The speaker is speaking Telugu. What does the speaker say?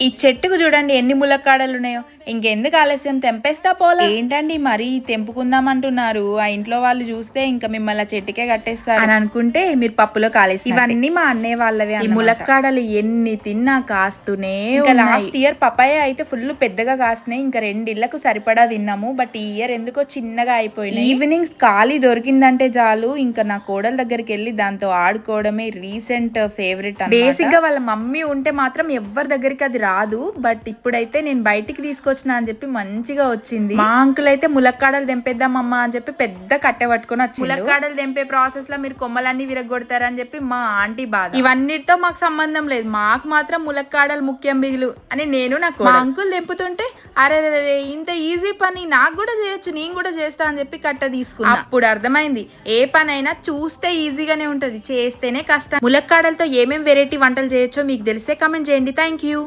ఈ చెట్టుకు చూడండి ఎన్ని ములక్కాడలు ఉన్నాయో ఇంకెందుకు ఆలస్యం? తెంపేస్తా పోలా. ఏంటండి మరి తెంపుకుందాం అంటున్నారు ఆ ఇంట్లో వాళ్ళు చూస్తే ఇంకా మిమ్మల్ని చెట్టుకే కట్టేస్తారు. అని అనుకుంటే మీరు పప్పులో కాలేసి ఇవన్నీ మా అన్నయ్య వాళ్ళవి ఈ ములక్కాడలు ఎన్ని తిన్నా కాస్తూనే ఇంకా లాస్ట్ ఇయర్ పపాయ అయితే ఫుల్ పెద్దగా కాస్తున్నాయి ఇంకా రెండిళ్ళకు సరిపడా తిన్నాము. బట్ ఈ ఇయర్ ఎందుకో చిన్నగా అయిపోయింది ఈవినింగ్స్ ఖాళీ దొరికిందంటే చాలు. ఇంకా నా కోడల దగ్గరికి వెళ్ళి దాంతో ఆడుకోవడమే రీసెంట్ ఫేవరెట్ బేసిక్గా వాళ్ళ మమ్మీ ఉంటే మాత్రం ఎవరి దగ్గరికి అది రాదు బట్ ఇప్పుడైతే నేను బయటికి తీసుకొచ్చిన అని చెప్పి మంచిగా వచ్చింది. మా అంకుల్ అయితే ములక్కాడలు తెంపేద్దామమ్మా అని చెప్పి పెద్ద కట్టె పట్టుకొని వచ్చి ములక్కాడలు తెంపే ప్రాసెస్లో మీరు కొమ్మలన్నీ విరగొడతారని చెప్పి మా ఆంటీ బాధ. ఇవన్నిటితో మాకు సంబంధం లేదు. మాకు మాత్రం ములక్కాడలు ముఖ్యం బిగులు అని నేను నాకు మా అంకుల్ తెంపుతుంటే అరే రే, ఇంత ఈజీ పని నాకు కూడా చేయొచ్చు నేను కూడా చేస్తా అని చెప్పి కట్ట తీసుకున్నా. అప్పుడు అర్థమైంది. ఏ పని అయినా చూస్తే ఈజీగానే ఉంటది. చేస్తేనే కష్టం. ములక్కాడలతో ఏమేం వెరైటీ వంటలు చేయొచ్చో మీకు తెలిస్తే కమెంట్ చేయండి. Thank you